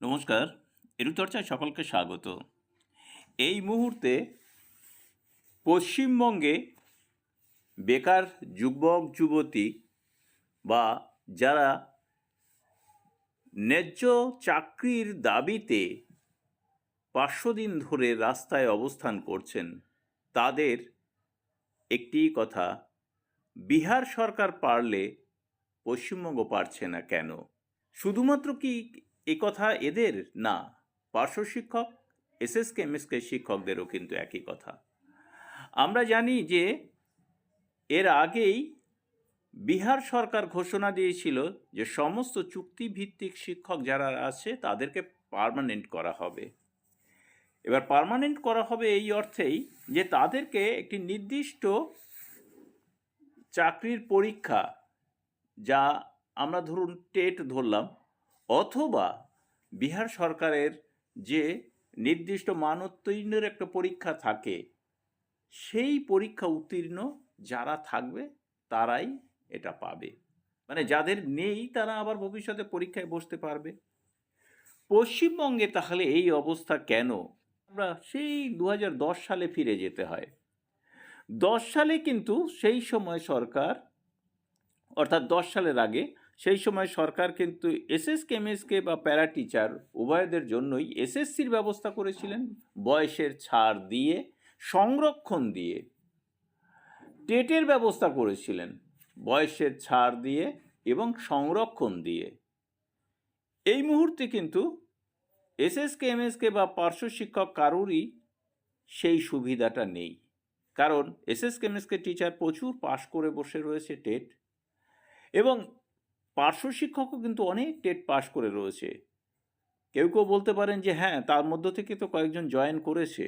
নমস্কার এরুচর্চায় সকলকে স্বাগত। এই মুহূর্তে পশ্চিমবঙ্গে বেকার যুবক, যুবতী বা যারা ন্যায্য চাকরির দাবিতে পাঁচশো দিন ধরে রাস্তায় অবস্থান করছেন, তাদের একটি কথা, বিহার সরকার পারলে পশ্চিমবঙ্গ পারছে না কেন? শুধুমাত্র কি এ কথা এদের? না। পার্শ্ব শিক্ষক এসএসকে এমএসকে শিক্ষকদেরও কিন্তু একই কথা। আমরা জানি যে এর আগেই বিহার সরকার ঘোষণা দিয়েছিল যে সমস্ত চুক্তিভিত্তিক শিক্ষক যারা আছে তাদেরকে পার্মানেন্ট করা হবে। এবার পার্মানেন্ট করা হবে এই অর্থেই যে তাদেরকে একটি নির্দিষ্ট চাকরির পরীক্ষা, যা আমরা ধরুন টেট ধরলাম অথবা বিহার সরকারের যে নির্দিষ্ট মানোত্তীর্ণের একটা পরীক্ষা থাকে, সেই পরীক্ষা উত্তীর্ণ যারা থাকবে, তারাই এটা পাবে। মানে যাদের নেই, তারা আবার ভবিষ্যতে পরীক্ষায় বসতে পারবে। পশ্চিমবঙ্গে তাহলে এই অবস্থা কেন? আমরা সেই দু হাজার দশ সালে ফিরে যেতে হয়। দশ সালে কিন্তু সেই সময় সরকার, অর্থাৎ দশ সালের আগে সেই সময় সরকার কিন্তু এসএসকে এমএসকে বা প্যারা টিচার উভয়দের জন্যই এসএসসির ব্যবস্থা করেছিলেন। বয়সের ছাড় দিয়ে, সংরক্ষণ দিয়ে টেটের ব্যবস্থা করেছিলেন। বয়সের ছাড় দিয়ে এবং সংরক্ষণ দিয়ে। এই মুহূর্তে কিন্তু এসএসকে এমএসকে বা পার্শ্ব শিক্ষক কারোরই সেই সুবিধাটা নেই। কারণ এসএসকে এমএসকে টিচার প্রচুর পাশ করে বসে রয়েছে টেট। এবং পার্শ্ব শিক্ষকও কিন্তু অনেক টেট পাশ করে রয়েছে। কেউ কেউ বলতে পারেন যে হ্যাঁ তার মধ্য থেকে তো কয়েকজন জয়েন করেছে।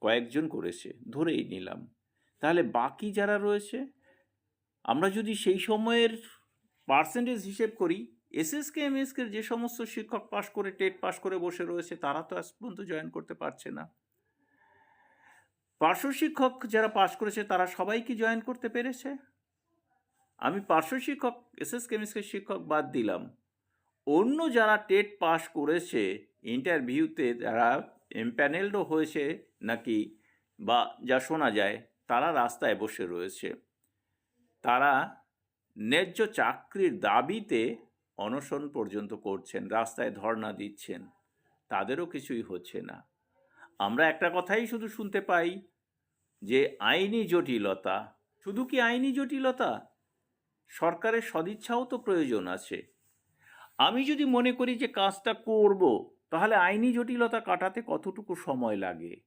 কয়েকজন করেছে, ধরেই নিলাম। তাহলে বাকি যারা রয়েছে, আমরা যদি সেই সময়ের পার্সেন্টেজ হিসেব করি এসএসকে এমএসকে যে সমস্ত শিক্ষক পাশ করে, টেট পাশ করে বসে রয়েছে, তারা তো আজ পর্যন্ত জয়েন করতে পারছে না। পার্শ্ব শিক্ষক যারা পাশ করেছে, তারা সবাই কি জয়েন করতে পেরেছে? আমি পার্শ্ব শিক্ষক, এসএস কেমিস্ট্রি শিক্ষক বাদ দিলাম। অন্য যারা টেট পাস করেছে, ইন্টারভিউতে যারা এমপ্যানেলডও হয়েছে নাকি বা যা শোনা যায়, তারা রাস্তায় বসে রয়েছে। তারা ন্যায্য চাকরির দাবিতে অনশন পর্যন্ত করছেন, রাস্তায় ধর্ণা দিচ্ছেন। তাদেরও কিছুই হচ্ছে না। আমরা একটা কথাই শুধু শুনতে পাই যে, আইনি জটিলতা। শুধু কি আইনি জটিলতা? সরকারের সদিচ্ছাও তো প্রয়োজন আছে। আমি যদি মনে করি যে কাজটা করব, তাহলে আইনি জটিলতা কাটাতে কতটুকু সময় লাগে?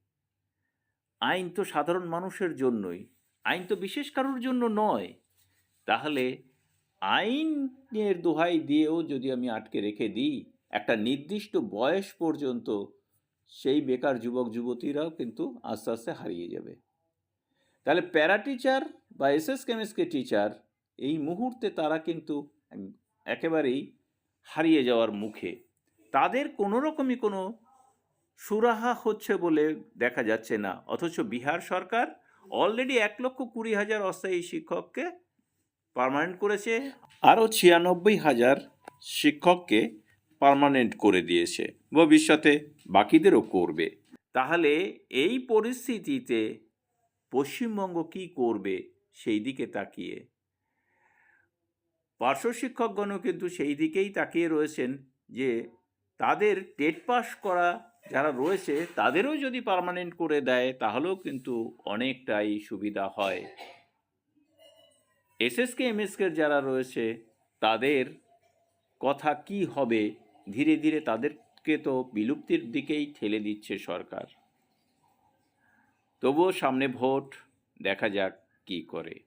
আইন তো সাধারণ মানুষের জন্যই, আইন তো বিশেষ কারোর জন্য নয়। তাহলে আইনের দোহাই দিয়েও যদি আমি আটকে রেখে দিই, একটা নির্দিষ্ট বয়স পর্যন্ত সেই বেকার যুবক যুবতীরাও কিন্তু আস্তে আস্তে হারিয়ে যাবে। তাহলে প্যারা টিচার বা এসএস কেমিস্ট্রি টিচার এই মুহূর্তে তারা কিন্তু একেবারেই হারিয়ে যাওয়ার মুখে। তাদের কোনো রকমই কোনো সুরাহা হচ্ছে বলে দেখা যাচ্ছে না। অথচ বিহার সরকার অলরেডি এক লক্ষ কুড়ি হাজার অস্থায়ী শিক্ষককে পার্মানেন্ট করেছে, আরও ছিয়ানব্বই হাজার শিক্ষককে পার্মানেন্ট করে দিয়েছে। ভবিষ্যতে বাকিদেরও করবে। তাহলে এই পরিস্থিতিতে পশ্চিমবঙ্গ কি করবে, সেই দিকে তাকিয়ে পার্শ্ব শিক্ষকগণও কিন্তু সেই দিকেই তাকিয়ে রয়েছেন যে তাদের টেট পাস করা যারা রয়েছে, তাদেরও যদি পার্মানেন্ট করে দেয়, তাহলেও কিন্তু অনেকটাই সুবিধা হয়। এসএসকে, এমএসকের যারা রয়েছে, তাদের কথা কি হবে? ধীরে ধীরে তাদেরকে তো বিলুপ্তির দিকেই ঠেলে দিচ্ছে সরকার। তবুও সামনে ভোট, দেখা যাক কি করে।